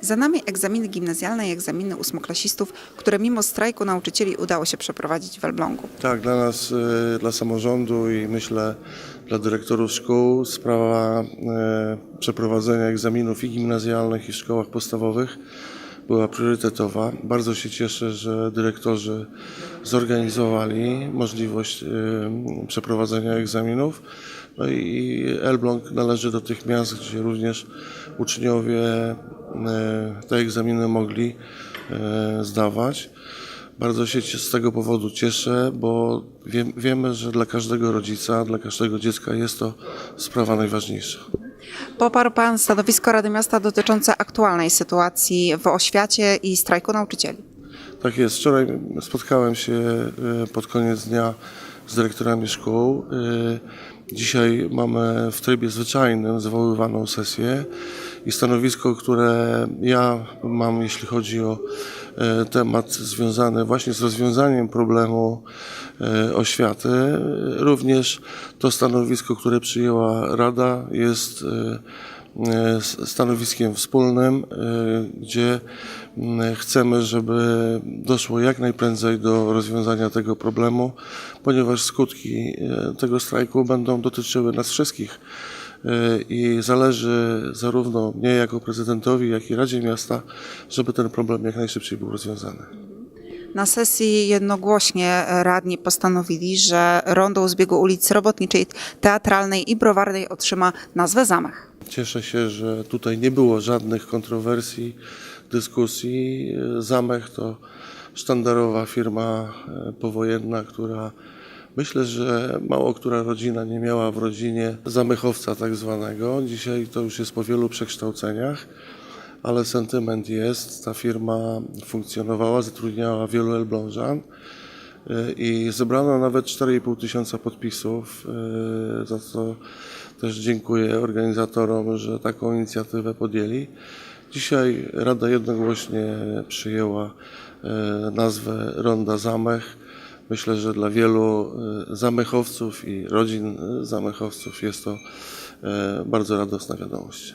Za nami egzaminy gimnazjalne i egzaminy ósmoklasistów, które mimo strajku nauczycieli udało się przeprowadzić w Elblągu. Tak, dla nas, y, dla samorządu i myślę dla dyrektorów szkół sprawa y, przeprowadzenia egzaminów i gimnazjalnych i w szkołach podstawowych była priorytetowa. Bardzo się cieszę, że dyrektorzy zorganizowali możliwość y, przeprowadzenia egzaminów. No i Elbląg należy do tych miast, gdzie również uczniowie y, te egzaminy mogli y, zdawać. Bardzo się z tego powodu cieszę, bo wie, wiemy, że dla każdego rodzica, dla każdego dziecka jest to sprawa najważniejsza. Poparł Pan stanowisko Rady Miasta dotyczące aktualnej sytuacji w oświacie i strajku nauczycieli. Tak jest. Wczoraj spotkałem się e, pod koniec dnia z dyrektorami szkół. E, Dzisiaj mamy w trybie zwyczajnym zwoływaną sesję i stanowisko, które ja mam, jeśli chodzi o e, temat związany właśnie z rozwiązaniem problemu e, oświaty. Również to stanowisko, które przyjęła Rada jest stanowiskiem wspólnym, e, gdzie chcemy, żeby doszło jak najprędzej do rozwiązania tego problemu, ponieważ skutki e, tego strajku będą dotyczyły nas wszystkich E, i zależy zarówno mnie jako prezydentowi, jak i Radzie Miasta, żeby ten problem jak najszybciej był rozwiązany. Na sesji jednogłośnie radni postanowili, że rondo zbiegu ulic Robotniczej, Teatralnej i Browarnej otrzyma nazwę Zamach. Cieszę się, że tutaj nie było żadnych kontrowersji, dyskusji. Zamek to sztandarowa firma e, powojenna, która myślę, że mało która rodzina nie miała w rodzinie zamechowca tak zwanego. Dzisiaj to już jest po wielu przekształceniach, ale sentyment jest. Ta firma funkcjonowała, zatrudniała wielu Elblążan. Y, i zebrano nawet 4,5 tysiąca podpisów, y, za co też dziękuję organizatorom, że taką inicjatywę podjęli. Dzisiaj Rada jednogłośnie przyjęła y, nazwę Ronda Zamech. Myślę, że dla wielu zamechowców i rodzin zamechowców jest to bardzo radosna wiadomość.